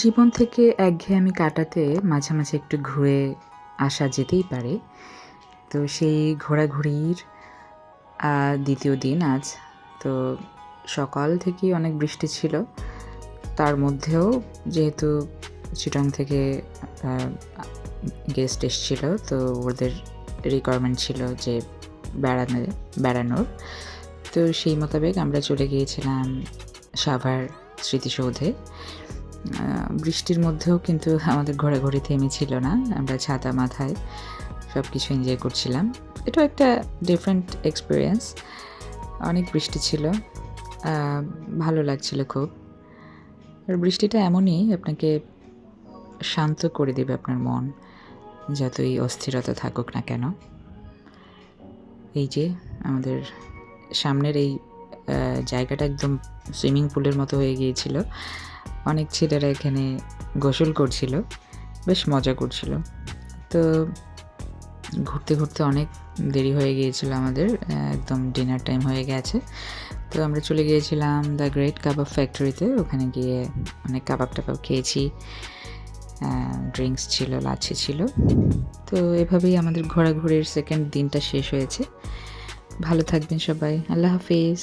জীবন থেকে একঘেয়েমি কাটাতে মাঝে মাঝে একটু ঘুরে আসা যেতেই পারে। তো সেই ঘোরাঘুরির দ্বিতীয় দিন আজ। তো সকাল থেকেই অনেক বৃষ্টি ছিল। তার মধ্যেও যেহেতু চিটং থেকে গেস্ট এসেছিল, তো ওদের রিকোয়ারমেন্ট ছিল যে বেড়ানো, বেড়ানোর। তো সেই মোতাবেক আমরা চলে গিয়েছিলাম সাভার স্মৃতিসৌধে। বৃষ্টির মধ্যেও কিন্তু আমাদের ঘোরাঘুরি থেমেছিল না। আমরা ছাতা, মাথায় সব কিছু এনজয় করছিলাম। এটাও একটা ডিফারেন্ট এক্সপিরিয়েন্স অনেক বৃষ্টি ছিল। ভালো লাগছিল খুব। আর বৃষ্টিটা এমনই আপনাকে শান্ত করে দেবে আপনার মন, যতই অস্থিরতা থাকুক না কেন। এই যে আমাদের সামনের এই জায়গাটা একদম সুইমিং পুলের মতো হয়ে গিয়েছিল। অনেক ছেলেরা এখানে গোসল করছিল, বেশ মজা করছিল। তো ঘুরতে ঘুরতে অনেক দেরি হয়ে গিয়েছিল আমাদের, একদম ডিনার টাইম হয়ে গেছে। তো আমরা চলে গিয়েছিলাম দ্য গ্রেট কাবাব ফ্যাক্টরিতে ওখানে গিয়ে অনেক কাবাব টাবাব খেয়েছি ড্রিঙ্কস ছিল, লাচ্ছি ছিল। তো এভাবেই আমাদের ঘোরাঘুরির সেকেন্ড দিনটা শেষ হয়েছে। ভালো থাকবেন সবাই, আল্লাহ হাফিজ।